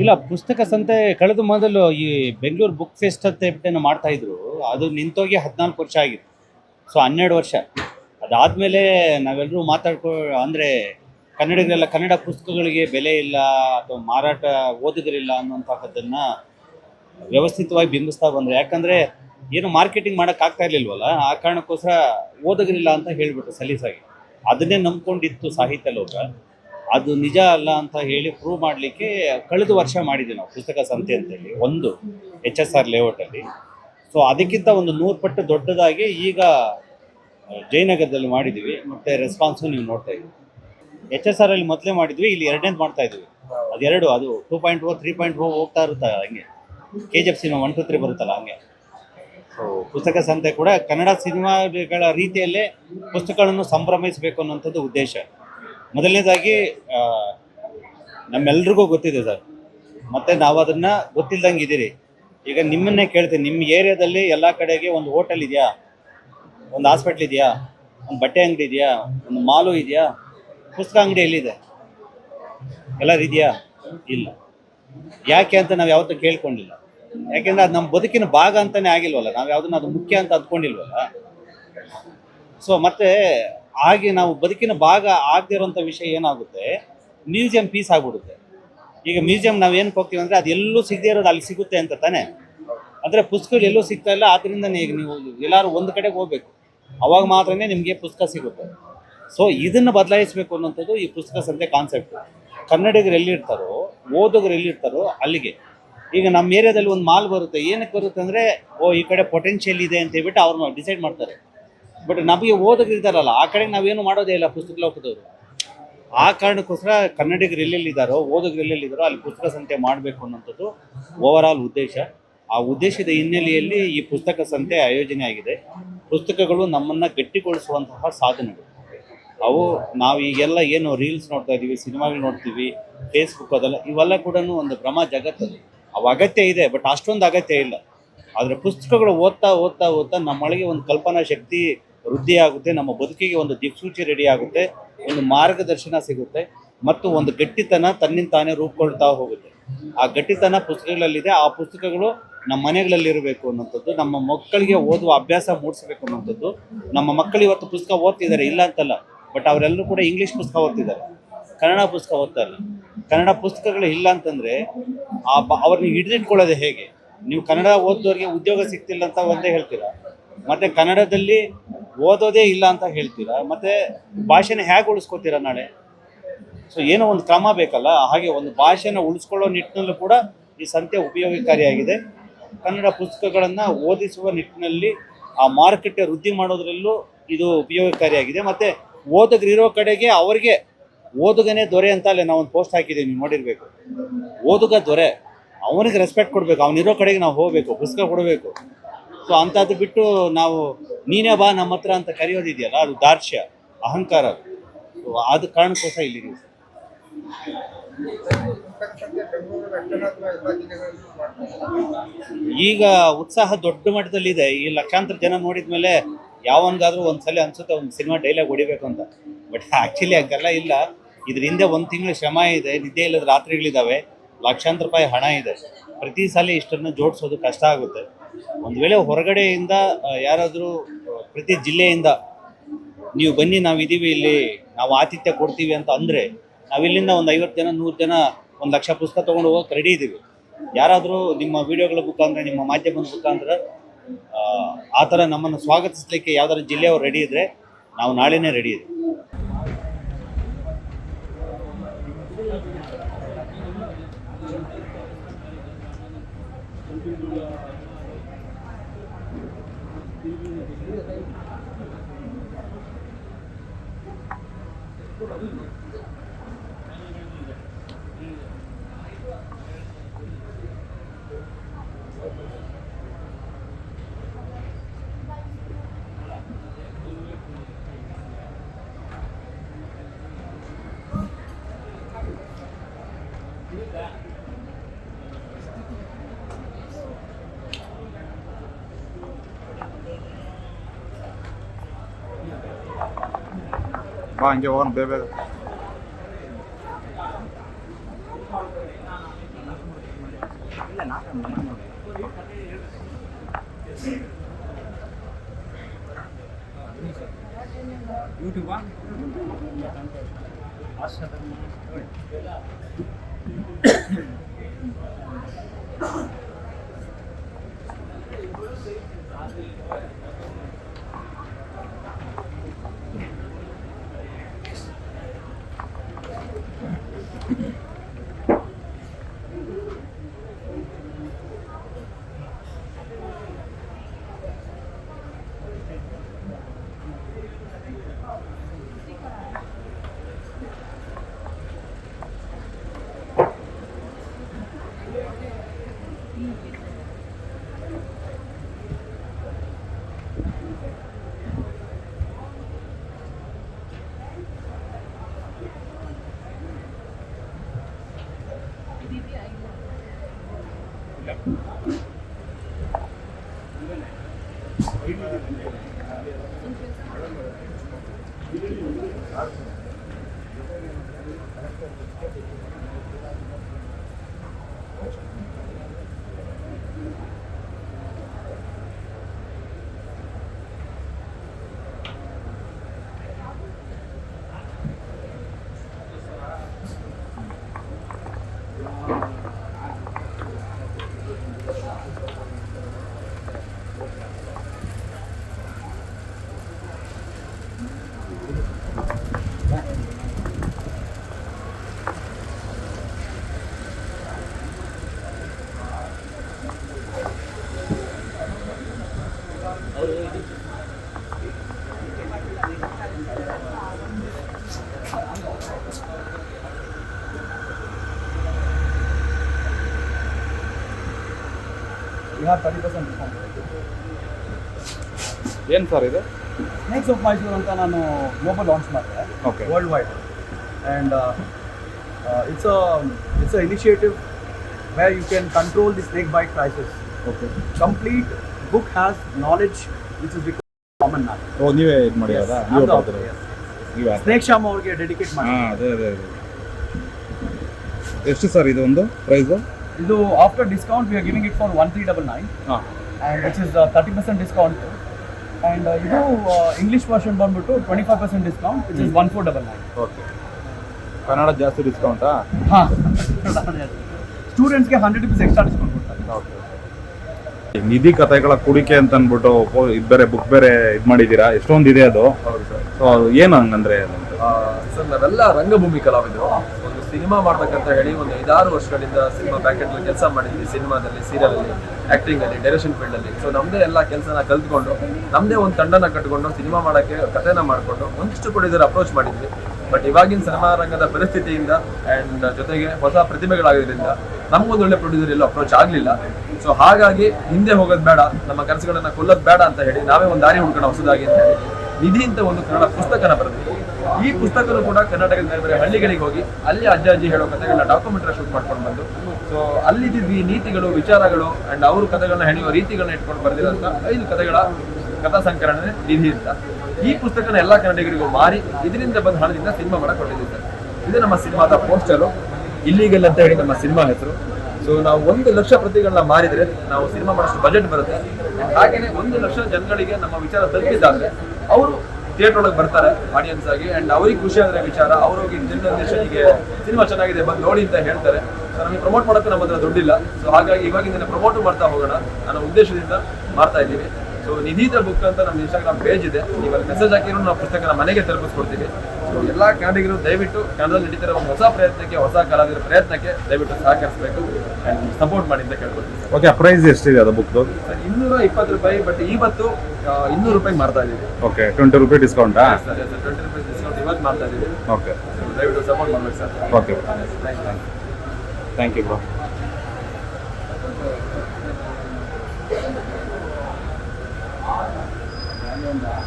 ಇಲ್ಲ, ಪುಸ್ತಕ ಸಂತೆ ಕಳೆದ ಮೊದಲು ಈ ಬೆಂಗಳೂರು ಬುಕ್ ಫೆಸ್ಟ್ ಅಂತ ಹೇಳ್ಬಿಟ್ಟು ಮಾಡ್ತಾ ಇದ್ರು. ಅದು ನಿಂತೋಗಿ ಹದಿನಾಲ್ಕು ವರ್ಷ ಆಗಿತ್ತು. ಸೊ, ಹನ್ನೆರಡು ವರ್ಷ. ಅದಾದಮೇಲೆ ನಾವೆಲ್ಲರೂ ಮಾತಾಡ್ಕೊ, ಅಂದರೆ ಕನ್ನಡಿಗರೆಲ್ಲ ಕನ್ನಡ ಪುಸ್ತಕಗಳಿಗೆ ಬೆಲೆ ಇಲ್ಲ ಅಥವಾ ಮಾರಾಟ ಓದಿದ್ರಿಲ್ಲ ಅನ್ನುವಂಥದ್ದನ್ನು ವ್ಯವಸ್ಥಿತವಾಗಿ ಬಿಂಬಿಸ್ತಾ ಬಂದರು. ಯಾಕಂದರೆ ಏನು ಮಾರ್ಕೆಟಿಂಗ್ ಮಾಡೋಕ್ಕಾಗ್ತಾ ಇರ್ಲಿಲ್ವಲ್ಲ, ಆ ಕಾರಣಕ್ಕೋಸ್ಕರ ಓದುಗರಿಲ್ಲ ಅಂತ ಹೇಳಿಬಿಟ್ರು ಸಲೀಸಾಗಿ. ಅದನ್ನೇ ನಂಬ್ಕೊಂಡಿತ್ತು ಸಾಹಿತ್ಯ ಲೋಕ. ಅದು ನಿಜ ಅಲ್ಲ ಅಂತ ಹೇಳಿ ಪ್ರೂವ್ ಮಾಡಲಿಕ್ಕೆ ಕಳೆದ ವರ್ಷ ಮಾಡಿದ್ವಿ ನಾವು ಪುಸ್ತಕ ಸಂತೆ ಅಂತೇಳಿ, ಒಂದು ಎಚ್ ಎಸ್ ಆರ್ ಲೇಔಟಲ್ಲಿ ಸೊ ಅದಕ್ಕಿಂತ ಒಂದು ನೂರು ಪಟ್ಟು ದೊಡ್ಡದಾಗಿ ಈಗ ಜಯನಗರದಲ್ಲಿ ಮಾಡಿದ್ವಿ, ಮತ್ತು ರೆಸ್ಪಾನ್ಸು ನೀವು ನೋಡ್ತಾ ಇದ್ದೀವಿ ಎಚ್ ಎಸ್ ಆರ್ ಅಲ್ಲಿ ಮೊದಲೇ ಮಾಡಿದ್ವಿ, ಇಲ್ಲಿ ಎರಡನೇದು ಮಾಡ್ತಾ ಇದ್ವಿ. ಅದೆರಡು ಅದು two point O three point O ಹೋಗ್ತಾ ಇರುತ್ತೆ ಹಂಗೆ. K G F cinema one two three ಬರುತ್ತಲ್ಲ ಹಂಗೆ. ಸೊ ಪುಸ್ತಕ ಸಂತೆ ಕೂಡ ಕನ್ನಡ ಸಿನಿಮಾಗಳ ರೀತಿಯಲ್ಲೇ ಪುಸ್ತಕಗಳನ್ನು ಸಂಭ್ರಮಿಸಬೇಕು ಅನ್ನೋಂಥದ್ದು ಉದ್ದೇಶ. ಮೊದಲನೇದಾಗಿ ನಮ್ಮೆಲ್ರಿಗೂ ಗೊತ್ತಿದೆ ಸರ್. ಮತ್ತೆ ನಾವು ಅದನ್ನ ಗೊತ್ತಿಲ್ದಂಗೆ ಇದ್ದೀರಿ. ಈಗ ನಿಮ್ಮನ್ನೇ ಕೇಳ್ತೀನಿ. ನಿಮ್ಮ ಏರಿಯಾದಲ್ಲಿ ಎಲ್ಲ ಕಡೆಗೆ ಒಂದು ಹೋಟೆಲ್ ಇದೆಯಾ? ಒಂದು ಹಾಸ್ಪಿಟ್ಲ್ ಇದೆಯಾ? ಒಂದು ಬಟ್ಟೆ ಅಂಗಡಿ ಇದೆಯಾ? ಒಂದು ಮಾಲು ಇದೆಯಾ? ಪುಸ್ತಕ ಅಂಗಡಿ ಎಲ್ಲಿದೆ? ಎಲ್ಲರೂ ಇದೆಯಾ? ಇಲ್ಲ. ಯಾಕೆ ಅಂತ ನಾವು ಯಾವತ್ತೂ ಕೇಳ್ಕೊಂಡಿಲ್ಲ. ಯಾಕೆಂದ್ರೆ ಅದು ನಮ್ಮ ಬದುಕಿನ ಭಾಗ ಅಂತಾನೆ ಆಗಿಲ್ವಲ್ಲ. ನಾವು ಯಾವ್ದನ್ನ ಅದು ಮುಖ್ಯ ಅಂತ ಅಂದ್ಕೊಂಡಿಲ್ವಲ್ಲ. ಸೊ ಮತ್ತೆ ಹಾಗೆ ನಾವು ಬದುಕಿನ ಭಾಗ ಆಗದಿರೋಂಥ ವಿಷಯ ಏನಾಗುತ್ತೆ? ಮ್ಯೂಸಿಯಂ ಪೀಸ್ ಆಗ್ಬಿಡುತ್ತೆ. ಈಗ ಮ್ಯೂಸಿಯಂ ನಾವು ಏನಕ್ಕೆ ಹೋಗ್ತೀವಿ ಅಂದರೆ ಅದು ಎಲ್ಲೂ ಸಿಗದೆ ಇರೋದು ಅಲ್ಲಿ ಸಿಗುತ್ತೆ ಅಂತ ತಾನೇ? ಅಂದರೆ ಪುಸ್ತಕಗಳು ಎಲ್ಲೂ ಸಿಗ್ತಾ ಇಲ್ಲ ಆದ್ದರಿಂದ ಈಗ ನೀವು ಎಲ್ಲರೂ ಒಂದು ಕಡೆಗೆ ಹೋಗ್ಬೇಕು. ಅವಾಗ ಮಾತ್ರನೇ ನಿಮಗೆ ಪುಸ್ತಕ ಸಿಗುತ್ತೆ. ಸೊ ಇದನ್ನು ಬದಲಾಯಿಸಬೇಕು ಅನ್ನೋಂಥದ್ದು ಈ ಪುಸ್ತಕ ಸಂತೆ ಕಾನ್ಸೆಪ್ಟ್ ಕನ್ನಡಿಗರು ಎಲ್ಲಿರ್ತಾರೋ, ಓದೋಗರು ಎಲ್ಲಿರ್ತಾರೋ ಅಲ್ಲಿಗೆ. ಈಗ ನಮ್ಮ ಏರಿಯಾದಲ್ಲಿ ಒಂದು ಮಾಲ್ ಬರುತ್ತೆ. ಏನಕ್ಕೆ ಬರುತ್ತೆ ಅಂದರೆ, ಓ, ಈ ಕಡೆ ಪೊಟೆನ್ಷಿಯಲ್ ಇದೆ ಅಂತ ಹೇಳ್ಬಿಟ್ಟು ಅವ್ರನ್ನ ಡಿಸೈಡ್ ಮಾಡ್ತಾರೆ. ಬಟ್ ನಮಗೆ ಓದಕ್ಕೆ ಇರ್ತಾರಲ್ಲ ಆ ಕಡೆ ನಾವೇನು ಮಾಡೋದೇ ಇಲ್ಲ ಪುಸ್ತಕ ಲೋಕದವರು. ಆ ಕಾರಣಕ್ಕೋಸ್ಕರ ಕನ್ನಡಿಗರು ಎಲ್ಲೆಲ್ಲಿದ್ದಾರೋ ಓದಗರು ಎಲ್ಲೆಲ್ಲಿದ್ದಾರೋ ಅಲ್ಲಿ ಪುಸ್ತಕ ಸಂತೆ ಮಾಡಬೇಕು ಅನ್ನೋಂಥದ್ದು ಓವರ್ ಆಲ್ ಉದ್ದೇಶ. ಆ ಉದ್ದೇಶದ ಹಿನ್ನೆಲೆಯಲ್ಲಿ ಈ ಪುಸ್ತಕ ಸಂತೆ ಆಯೋಜನೆ ಆಗಿದೆ. ಪುಸ್ತಕಗಳು ನಮ್ಮನ್ನು ಗಟ್ಟಿಗೊಳಿಸುವಂತಹ ಸಾಧನಗಳು. ಅವು ನಾವು ಈಗೆಲ್ಲ ಏನು ರೀಲ್ಸ್ ನೋಡ್ತಾ ಇದ್ದೀವಿ ಸಿನಿಮಾಗಳು ನೋಡ್ತೀವಿ ಫೇಸ್ಬುಕ್ ಅದೆಲ್ಲ, ಇವೆಲ್ಲ ಕೂಡ ಒಂದು ಭ್ರಮ ಜಗತ್ತದು ಅವು ಅಗತ್ಯ ಇದೆ ಬಟ್ ಅಷ್ಟೊಂದು ಅಗತ್ಯ ಇಲ್ಲ. ಆದರೆ ಪುಸ್ತಕಗಳು ಓದ್ತಾ ಓದ್ತಾ ಓದ್ತಾ ನಮ್ಮೊಳಗೆ ಒಂದು ಕಲ್ಪನಾ ಶಕ್ತಿ ವೃದ್ಧಿ ಆಗುತ್ತೆ ನಮ್ಮ ಬದುಕಿಗೆ ಒಂದು ದಿಕ್ಸೂಚಿ ರೆಡಿ ಆಗುತ್ತೆ, ಒಂದು ಮಾರ್ಗದರ್ಶನ ಸಿಗುತ್ತೆ, ಮತ್ತು ಒಂದು ಗಟ್ಟಿತನ ತನ್ನಿಂದ ತಾನೇ ರೂಪುಕೊಳ್ತಾ ಹೋಗುತ್ತೆ. ಆ ಗಟ್ಟಿತನ ಪುಸ್ತಕಗಳಲ್ಲಿದೆ, ಆ ಪುಸ್ತಕಗಳು ನಮ್ಮ ಮನೆಗಳಲ್ಲಿ ಇರಬೇಕು ಅನ್ನೋಂಥದ್ದು ನಮ್ಮ ಮಕ್ಕಳಿಗೆ ಓದುವ ಅಭ್ಯಾಸ ಮೂಡಿಸಬೇಕು ಅನ್ನೋಂಥದ್ದು ನಮ್ಮ ಮಕ್ಕಳು ಇವತ್ತು ಪುಸ್ತಕ ಓದ್ತಿದ್ದಾರೆ, ಇಲ್ಲ ಅಂತಲ್ಲ ಬಟ್ ಅವರೆಲ್ಲರೂ ಕೂಡ ಇಂಗ್ಲೀಷ್ ಪುಸ್ತಕ ಓದ್ತಿದ್ದಾರೆ. ಕನ್ನಡ ಪುಸ್ತಕ ಓದ್ತಾ ಕನ್ನಡ ಪುಸ್ತಕಗಳು ಇಲ್ಲ ಅಂತಂದ್ರೆ, ಆ ಬ, ಅವ್ರನ್ನ ಹಿಡಿದಿಟ್ಕೊಳ್ಳೋದು ಹೇಗೆ? ನೀವು ಕನ್ನಡ ಓದೋರಿಗೆ ಉದ್ಯೋಗ ಸಿಗ್ತಿಲ್ಲ ಅಂತ ಒಂದೇ ಹೇಳ್ತೀರಾ? ಮತ್ತೆ ಕನ್ನಡದಲ್ಲಿ ಓದೋದೇ ಇಲ್ಲ ಅಂತ ಹೇಳ್ತೀರಾ? ಮತ್ತೆ ಭಾಷೆನ ಹೇಗೆ ಉಳಿಸ್ಕೊತೀರಾ ನಾಳೆ? ಸೊ ಏನೋ ಒಂದು ಕ್ರಮ ಬೇಕಲ್ಲ? ಹಾಗೆ ಒಂದು ಭಾಷೆನ ಉಳಿಸ್ಕೊಳ್ಳೋ ನಿಟ್ಟಿನಲ್ಲೂ ಕೂಡ ಈ ಸಂತೆ ಉಪಯೋಗಕಾರಿಯಾಗಿದೆ. ಕನ್ನಡ ಪುಸ್ತಕಗಳನ್ನು ಓದಿಸುವ ನಿಟ್ಟಿನಲ್ಲಿ ಆ ಮಾರುಕಟ್ಟೆ ವೃದ್ಧಿ ಮಾಡೋದ್ರಲ್ಲೂ ಇದು ಉಪಯೋಗಕಾರಿಯಾಗಿದೆ. ಮತ್ತು ಓದಗರಿರೋ ಕಡೆಗೆ ಅವರಿಗೆ ಓದುಗನೇ ದೊರೆ ಅಂತ ಅಲ್ಲೇ ಒಂದು ಪೋಸ್ಟ್ ಹಾಕಿದ್ದೀವಿ, ನೀವು ನೋಡಿರಬೇಕು. ಓದುಗ ದೊರೆ, ಅವನಿಗೆ ರೆಸ್ಪೆಕ್ಟ್ ಕೊಡಬೇಕು. ಅವನಿರೋ ಕಡೆಗೆ ನಾವು ಹೋಗಬೇಕು, ಪುಸ್ತಕ ಕೊಡಬೇಕು. ಸೊ ಅಂಥದ್ದು ಬಿಟ್ಟು ನಾವು ನೀನೇ ಬಾ ನಮ್ಮ ಹತ್ರ ಅಂತ ಕರೆಯೋದಿದೆಯಲ್ಲ, ಅದು ದಾರ್ಶ್ಯ, ಅಹಂಕಾರ. ಅದು. ಸೊ ಅದು ಇಲ್ಲಿದ್ದೀವಿ. ಸರ್ ಈಗ ಉತ್ಸಾಹ ದೊಡ್ಡ ಮಟ್ಟದಲ್ಲಿದೆ. ಈ ಲಕ್ಷಾಂತರ ಜನ ನೋಡಿದ್ಮೇಲೆ ಯಾವನ್ಗಾದ್ರೂ ಒಂದ್ಸಲ ಅನ್ಸುತ್ತೆ, ಒಂದು ಸಿನಿಮಾ ಡೈಲಾಗ್ ಹೊಡಿಬೇಕು ಅಂತ. ಬಟ್ ಆಕ್ಚುಲಿ ಹಂಗೆಲ್ಲ, ಇಲ್ಲ. ಇದ್ರ ಹಿಂದೆ ಒಂದು ತಿಂಗಳು ಶ್ರಮ ಇದೆ, ನಿದ್ದೆ ಇಲ್ಲದ ರಾತ್ರಿಗಳಿದ್ದಾವೆ ಲಕ್ಷಾಂತರ ರೂಪಾಯಿ ಹಣ ಇದೆ. ಪ್ರತಿ ಸಲ ಇಷ್ಟನ್ನು ಜೋಡಿಸೋದು ಕಷ್ಟ ಆಗುತ್ತೆ. ಒಂದು ವೇಳೆ ಹೊರಗಡೆಯಿಂದ ಯಾರಾದರೂ ಪ್ರತಿ ಜಿಲ್ಲೆಯಿಂದ ನೀವು ಬನ್ನಿ ನಾವು ಇದ್ದೀವಿ ಇಲ್ಲಿ ನಾವು ಆತಿಥ್ಯ ಕೊಡ್ತೀವಿ ಅಂತ ಅಂದರೆ ನಾವಿಲ್ಲಿಂದ ಒಂದು ಐವತ್ತು ಜನ ನೂರು ಜನ ಒಂದು ಲಕ್ಷ ಪುಸ್ತಕ ತೊಗೊಂಡು ಹೋಗೋಕೆ ರೆಡಿ ಇದ್ದೀವಿ ಯಾರಾದರೂ ನಿಮ್ಮ ವಿಡಿಯೋಗಳ ಮುಖಾಂತರ ನಿಮ್ಮ ಮಾಧ್ಯಮದ ಮುಖಾಂತರ ಆ, ಥರ ನಮ್ಮನ್ನು ಸ್ವಾಗತಿಸಲಿಕ್ಕೆ ಯಾವ್ದಾದ್ರು ಜಿಲ್ಲೆಯವರು ರೆಡಿ ಇದ್ದರೆ ನಾವು ನಾಳೆನೇ ರೆಡಿ Thank you. வாங்கி ஓரம் பேபே யூடியூபா Thank you. ಇದ್ದೀವಿ ಬಾ ಹಂಗೆ ಹೋಗೋಣ ಬೇಗ ಬೇಗ ತರ್ಟಿ ಪರ್ಸೆಂಟ್ ಡಿಸ್ಕೌಂಟ್ ಏನು ಸರ್ ಇದು? ಸ್ನೇಕ್ಸ್ ಆಫ್ ಮೈಸೂರು ಅಂತ ನಾನು ಮೊಬೈಲ್ ಲಾಂಚ್ ಮಾಡಿದೆ. Okay world wide and it's a it's a initiative where you can control the snake bite crisis okay complete book has knowledge which is common ಓ ನೀವೇ ಇದು ಮಾಡಿ ನೀವೇ ಬರ್ತೀರಾ ನೀವೇ ಸ್ನೇಕ್ ಶಾಮ್ ಅವ್ರಿಗೆ ಡೆಡಿಕೇಟ್ ಮಾಡಿ ಹಾಂ ಅದೇ ಅದೇ ಅದೇ. ಎಷ್ಟು ಸರ್ ಇದು ಒಂದು ಪ್ರೈಸು ಇದು after discount we are giving it for one three double nine ಹಾಂ. And which is thirty percent discount and ಇದು ಇಂಗ್ಲೀಷ್ ವರ್ಷನ್ ಬಂದ್ಬಿಟ್ಟು twenty five percent discount which is one four double nine okay Kannada ಜಾಸ್ತಿ ಡಿಸ್ಕೌಂಟಾ ಹಾಂ. ಸ್ಟೂಡೆಂಟ್ಸ್ಗೆ hundred rupees extra discount ಕೊಡ್ತಾರೆ. Okay ನಿಧಿ ಕಥೆಗಳ ಕುಡಿಕೆ ಅಂತ ಅಂದ್ಬಿಟ್ಟು ಇದು ಬೇರೆ ಬುಕ್ ಬೇರೆ ಇದು ಮಾಡಿದ್ದೀರಾ ಎಷ್ಟೊಂದು ಇದೆ ಅದು ಸರ್. ಸೊ ಅದು ಏನು ಹಂಗಂದ್ರೆ ಸರ್ ನಾವೆಲ್ಲ ರಂಗಭೂಮಿ ಕಲಾವಿದರು. ಸಿನಿಮಾ ಮಾಡ್ಬೇಕಂತ ಹೇಳಿ ಒಂದು ಐದಾರು ವರ್ಷಗಳಿಂದ ಸಿನಿಮಾ ಪ್ಯಾಕೆಟ್ ಕೆಲಸ ಮಾಡಿದ್ವಿ. ಸಿನಿಮಾದಲ್ಲಿ ಸೀರಿಯಲ್ ಅಲ್ಲಿ ಆಕ್ಟಿಂಗ್ ಅಲ್ಲಿ ಡೈರೆಕ್ಷನ್ ಫೀಲ್ಡ್ ಅಲ್ಲಿ ಸೊ ನಮ್ದೇ ಎಲ್ಲ ಕೆಲಸನ ಕಲ್ತ್ಕೊಂಡು, ನಮ್ದೇ ಒಂದು ತಂಡನ ಕಟ್ಕೊಂಡು, ಸಿನಿಮಾ ಮಾಡೋಕ್ಕೆ ಕಥೆನ ಮಾಡಿಕೊಂಡು ಒಂದಿಷ್ಟು ಕೂಡ ಇದರ ಅಪ್ರೋಚ್ ಮಾಡಿದ್ವಿ. ಬಟ್ ಇವಾಗಿನ ಸಿನಿಮಾ ರಂಗದ ಪರಿಸ್ಥಿತಿಯಿಂದ ಅಂಡ್ ಜೊತೆಗೆ ಹೊಸ ಪ್ರತಿಭೆಗಳಾಗೋದ್ರಿಂದ ನಮ್ಗೊಂದು ಒಳ್ಳೆ ಪ್ರೊಡ್ಯೂಸರ್ ಎಲ್ಲೂ ಅಪ್ರೋಚ್ ಆಗಲಿಲ್ಲ. ಸೊ ಹಾಗಾಗಿ ಹಿಂದೆ ಹೋಗೋದು ಬೇಡ, ನಮ್ಮ ಕನಸುಗಳನ್ನು ಕೊಲ್ಲೋದು ಬೇಡ ಅಂತ ಹೇಳಿ ನಾವೇ ಒಂದು ದಾರಿ ಹುಡ್ಕೋಣ ಹೊಸದಾಗಿ ಅಂತ ಹೇಳಿ ನಿಧಿ ಅಂತ ಒಂದು ಕನ್ನಡ ಪುಸ್ತಕನ ಬರೆದ್ವಿ. ಈ ಪುಸ್ತಕನೂ ಕೂಡ ಕರ್ನಾಟಕದ ಬೇರೆ ಬೇರೆ ಹಳ್ಳಿಗಳಿಗೆ ಹೋಗಿ ಅಲ್ಲಿ ಅಜ್ಜ ಅಜ್ಜಿ ಹೇಳೋ ಕಥೆಗಳನ್ನ ಡಾಕ್ಯುಮೆಂಟ್ರಿ ಶೂಟ್ ಮಾಡ್ಕೊಂಡು ಬಂದು. ಸೊ ಅಲ್ಲಿದ್ದಿದ್ವಿ ನೀತಿಗಳು, ವಿಚಾರಗಳು ಅಂಡ್ ಅವ್ರ ಕಥೆಗಳನ್ನ ಹೆಣೆಯುವ ರೀತಿಗಳನ್ನ ಇಟ್ಕೊಂಡು ಬರೆದಿರೋಂಥ ಐದು ಕಥೆಗಳ ಕಥಾ ಸಂಕಲನ ನಿಧಿ ಅಂತ. ಈ ಪುಸ್ತಕನ ಎಲ್ಲ ಕನ್ನಡಿಗರಿಗೂ ಮಾರಿ ಇದರಿಂದ ಬಂದ ಹಣದಿಂದ ಸಿನಿಮಾ ಮಾಡಕ್ ಕೊಟ್ಟಿದ್ದೀವಿ ಇದು ನಮ್ಮ ಸಿನಿಮಾದ ಪೋಸ್ಟರು ಇಲ್ಲಿಗಲ್ ಅಂತ ಹೇಳಿ ನಮ್ಮ ಸಿನಿಮಾ ಹೆಸರು. ಸೊ ನಾವು ಒಂದು ಲಕ್ಷ ಪ್ರತಿಗಳನ್ನ ಮಾರಿದ್ರೆ ನಾವು ಸಿನಿಮಾ ಮಾಡೋಷ್ಟು ಬಜೆಟ್ ಬರುತ್ತೆ. ಹಾಗೇನೆ ಒಂದು ಲಕ್ಷ ಜನಗಳಿಗೆ ನಮ್ಮ ವಿಚಾರ ತಲುಪಿದ್ದಾದ್ರೆ, ಅವರು ಥಿಯೇಟರ್ ಒಳಗೆ ಬರ್ತಾರೆ ಆಡಿಯನ್ಸ್ ಆಗಿ. ಅಂಡ್ ಅವ್ರಿಗೆ ಖುಷಿ ಆದ್ರೆ ವಿಚಾರ ಅವ್ರಿಗೆ ಹೋಗಿ ನಿರ್ದೇಶನಿಗೆ ಸಿನಿಮಾ ಚೆನ್ನಾಗಿದೆ, ಬಂದು ನೋಡಿ ಅಂತ ಹೇಳ್ತಾರೆ. ಸೊ ನಮಗೆ ಪ್ರಮೋಟ್ ಮಾಡೋಕ್ಕೆ ನಮ್ಮ ಹತ್ರ ದುಡ್ಡಿಲ್ಲ. ಸೊ ಹಾಗಾಗಿ ಇವಾಗಿಂದ ಪ್ರಮೋಟ್ ಮಾಡ್ತಾ ಹೋಗೋಣ ಅನ್ನೋ ಉದ್ದೇಶದಿಂದ ಮಾಡ್ತಾ ಇದ್ದೀವಿ. ಸೊ ನಿಧಿತ ಬುಕ್ ಅಂತ ನಮ್ಮ ಇನ್ಸ್ಟಾಗ್ರಾಮ್ ಪೇಜ್ ಇದೆ. ನೀವು ಅಲ್ಲಿ ಮೆಸೇಜ್ ಹಾಕಿರೋ ನಾವು ಪುಸ್ತಕನ ಮನೆಗೆ ತಲುಪಿಸ್ಕೊಡ್ತೀವಿ. ಸೊ ಎಲ್ಲ ಕನ್ನಡಿಗರು ದಯವಿಟ್ಟು ಕನ್ನಡದಲ್ಲಿ ನಡೀತಿರೋ ಒಂದು ಹೊಸ ಪ್ರಯತ್ನಕ್ಕೆ ಹೊಸ ಕಲಾವಿದರ ಪ್ರಯತ್ನಕ್ಕೆ ದಯವಿಟ್ಟು ಸಹಕರಿಸಬೇಕು ಅಂಡ್ ಸಪೋರ್ಟ್ ಮಾಡಿ ಅಂತ ಕೇಳ್ಕೊಳ್ತೀನಿ. ಓಕೆ ಪ್ರೈಸ್ ಎಷ್ಟಿದೆ ಅದು ಬುಕ್ ಸರ್ ಇನ್ನೂರ ಇಪ್ಪತ್ತು ರೂಪಾಯಿ ಬಟ್ ಇವತ್ತು ಇನ್ನೂರು ರೂಪಾಯಿ ಮಾಡ್ತಾ ಇದ್ದೀವಿ. ಓಕೆ ಟ್ವೆಂಟಿ ರುಪಿ ಡಿಸ್ಕೌಂಟಾ ಸರ್ ಟ್ವೆಂಟಿ ರುಪೀಸ್ ಡಿಸ್ಕೌಂಟ್ ಇವತ್ತು ಮಾಡ್ತಾ ಇದ್ದೀವಿ. ಓಕೆ ದಯವಿಟ್ಟು ಸಪೋರ್ಟ್ ಮಾಡ್ಬೇಕು sir okay thank you thank you bro ಒಂದು